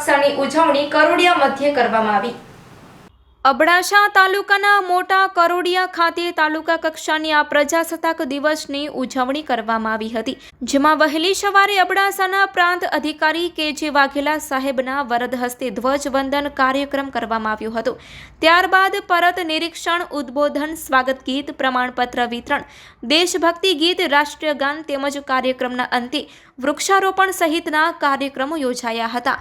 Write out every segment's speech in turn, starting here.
કક્ષાની ઉજવણી કરોડિયા મધ્યે કરવામાં આવી. અબડાસા તાલુકાના મોટા કરોડિયા ખાતે તાલુકા કક્ષાની આ પ્રજાસત્તાક દિવસની ઉજવણી કરવામાં આવી હતી, જેમાં વહેલી સવારે અબડાસાના પ્રાંત અધિકારી કે જે વાઘેલા સાહેબના વરદ હસ્તે ધ્વજવંદન કાર્યક્રમ કરવામાં આવ્યો હતો. ત્યારબાદ પરત નિરીક્ષણ, ઉદ્બોધન, સ્વાગત ગીત, પ્રમાણપત્ર વિતરણ, દેશભક્તિ ગીત, રાષ્ટ્રીય ગાન તેમજ કાર્યક્રમના અંતે વૃક્ષારોપણ સહિતના કાર્યક્રમો યોજાયા હતા.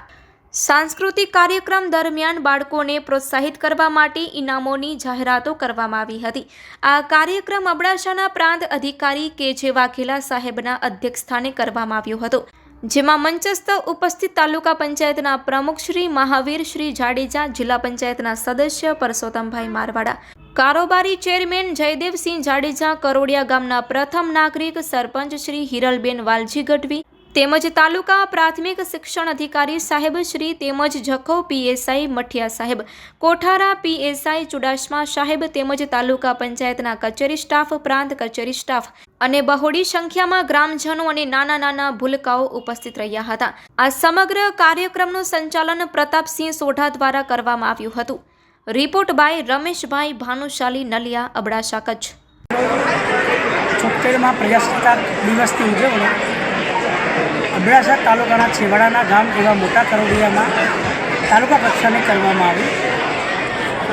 સાંસ્કૃતિક કાર્યક્રમ દરમિયાન બાળકોને પ્રોત્સાહિત કરવા માટે ઇનામોની જાહેરાતો કરવામાં આવી હતી. આ કાર્યક્રમ અબડાસાના પ્રાંત અધિકારી કે જે વાઘેલા સાહેબના અધ્યક્ષસ્થાને કરવામાં આવ્યો હતો, જેમાં મંચસ્થ ઉપસ્થિત તાલુકા પંચાયતના પ્રમુખ શ્રી મહાવીર, શ્રી જાડેજા, જિલ્લા પંચાયતના સદસ્ય પરસોત્તમભાઈ મારવાડા, કારોબારી ચેરમેન જયદેવસિંહ જાડેજા, કરોડિયા ગામના પ્રથમ નાગરિક સરપંચ શ્રી હિરલબેન વાલજી ગઢવી તેમજ તાલુકા પ્રાથમિક શિક્ષણ અધિકારી સાહેબ શ્રી તેમજ જખો પીએસઆઈ મઠિયા સાહેબ, કોઠારા પીએસઆઈ ચુડાસમા સાહેબ તેમજ તાલુકા પંચાયતના કચેરી સ્ટાફ, પ્રાંત કચેરી સ્ટાફ અને બહોળી સંખ્યામાં ગ્રામજનો અને નાના નાના ભૂલકાઓ ઉપસ્થિત રહ્યા હતા. આ સમગ્ર કાર્યક્રમનું સંચાલન પ્રતાપસિંહ સોઢા દ્વારા કરવામાં આવ્યું હતું. Report by Rameshbhai Bhanushali Naliya, Abdasa Kutch. છોતેરમાં પ્રજાસત્તાક દિવસની ઉજવણી અબડાસા તાલુકાના છેવાડાના ગામ એવા મોટા કરોડિયામાં તાલુકા કક્ષાને કરવામાં આવી.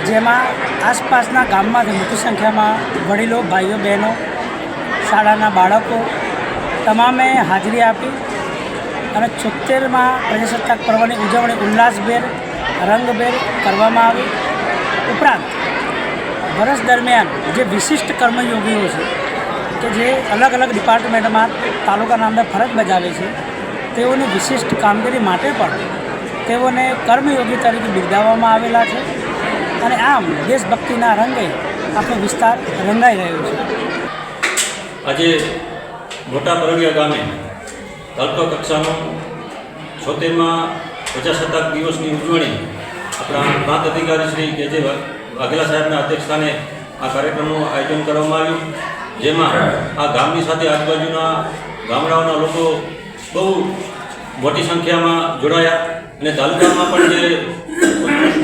જેમાં આસપાસના ગામમાંથી મોટી સંખ્યામાં વડીલો, ભાઈઓ, બહેનો, શાળાના બાળકો તમામે હાજરી આપી અને છોતેરમાં પ્રજાસત્તાક પર્વની ઉજવણી ઉલ્લાસભેર, રંગભેર કરવામાં આવી. ઉપરાંત, વર્ષ દરમિયાન જે વિશિષ્ટ કર્મયોગીઓ છે કે જે અલગ અલગ ડિપાર્ટમેન્ટમાં તાલુકાના અંદર ફરજ બજાવે છે, તેઓની વિશિષ્ટ કામગીરી માટે પણ તેઓને કર્મયોગી તરીકે બિરદાવવામાં આવેલા છે અને આમ દેશભક્તિના રંગે આપણો વિસ્તાર રંગાઈ રહ્યો છે. આજે મોટા પરડિયા ગામે તાલુકા કક્ષાનો છોતેરમાં પ્રજાસત્તાક દિવસની ઉજવણી આપણા પ્રાંત અધિકારી શ્રી કે જે વાઘેલા સાહેબના અધ્યક્ષસ્થાને આ કાર્યક્રમનું આયોજન કરવામાં આવ્યું. જેમાં આ ગામની સાથે આજુબાજુના ગામડાઓના લોકો બહુ મોટી સંખ્યામાં જોડાયા અને તાલુકામાં પણ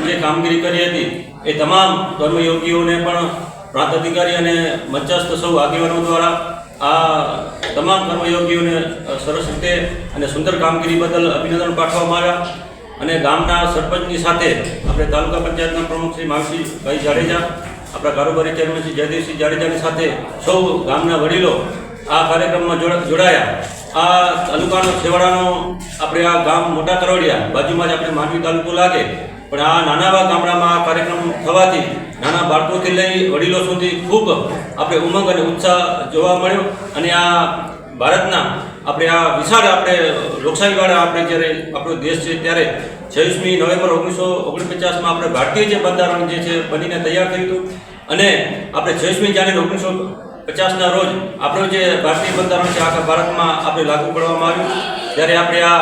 જે કામગીરી કરી હતી, એ તમામ કર્મયોગીઓને પણ પ્રાંત અધિકારી અને મંચસ્થ સૌ આગેવાનો દ્વારા આ તમામ કર્મયોગીઓને સરસ રીતે અને સુંદર કામગીરી બદલ અભિનંદન પાઠવવામાં આવ્યા. અને ગામના સરપંચની સાથે આપણે તાલુકા પંચાયતના પ્રમુખ શ્રી માવજીભાઈ જાડેજા આપણા કારોબારી ચેરમેન શ્રી જયદેવસિંહ જાડેજાની સાથે સૌ ગામના વડીલો આ કાર્યક્રમમાં જોડા- જોડાયા. આ તાલુકાનો છેવાડાનો આપણે આ ગામ મોટા કરોડિયા બાજુમાં જ આપણે માંડવી તાલુકો લાગે, પણ આ નાના એવા ગામડામાં આ કાર્યક્રમ થવાથી નાના બાળકોથી લઈ વડીલો સુધી ખૂબ આપણે ઉમંગ અને ઉત્સાહ જોવા મળ્યો. અને આ ભારતના આપણે આ વિશાળ આપણે લોકશાહીવાળા આપણે જ્યારે આપણો દેશ છે ત્યારે છવ્વીસમી નવેમ્બર ઓગણીસો ઓગણપચાસમાં આપણે ભારતીય જે બંધારણ જે છે બનીને તૈયાર થયું હતું. અને આપણે છવ્વીસમી જાન્યુઆરી ઓગણીસો પચાસના રોજ આપણો જે ભારતીય બંધારણ છે આખા ભારતમાં આપણે લાગુ કરવામાં આવ્યું. ત્યારે આપણે આ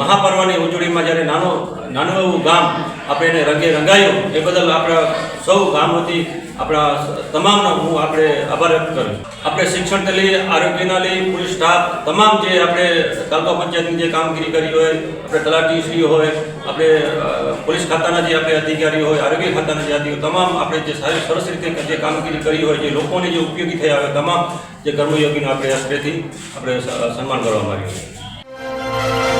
મહાપર્વની ઉજવણીમાં જ્યારે નાનો નાનું એવું ગામ આપણે એને રંગે રંગાયું, એ બદલ આપણા સૌ ગામ વતી આપણા તમામનો હું આપણે આભાર વ્યક્ત કરું આપણે શિક્ષણને લઈ, આરોગ્યના લઈ પોલીસ સ્ટાફ, તમામ જે આપણે તાલુકા પંચાયતની જે કામગીરી કરી હોય, આપણે તલાટીશ્રીઓ હોય, આપણે પોલીસ ખાતાના જે આપણે અધિકારીઓ હોય, આરોગ્ય ખાતાના જે અધિકારીઓ, તમામ આપણે જે સારી સરસ રીતે જે કામગીરી કરી હોય, જે લોકોને જે ઉપયોગી થયા હોય, તમામ જે કર્મયોગીનો આપણે આશ્રયથી આપણે સન્માન કરવામાં આવ્યું છે.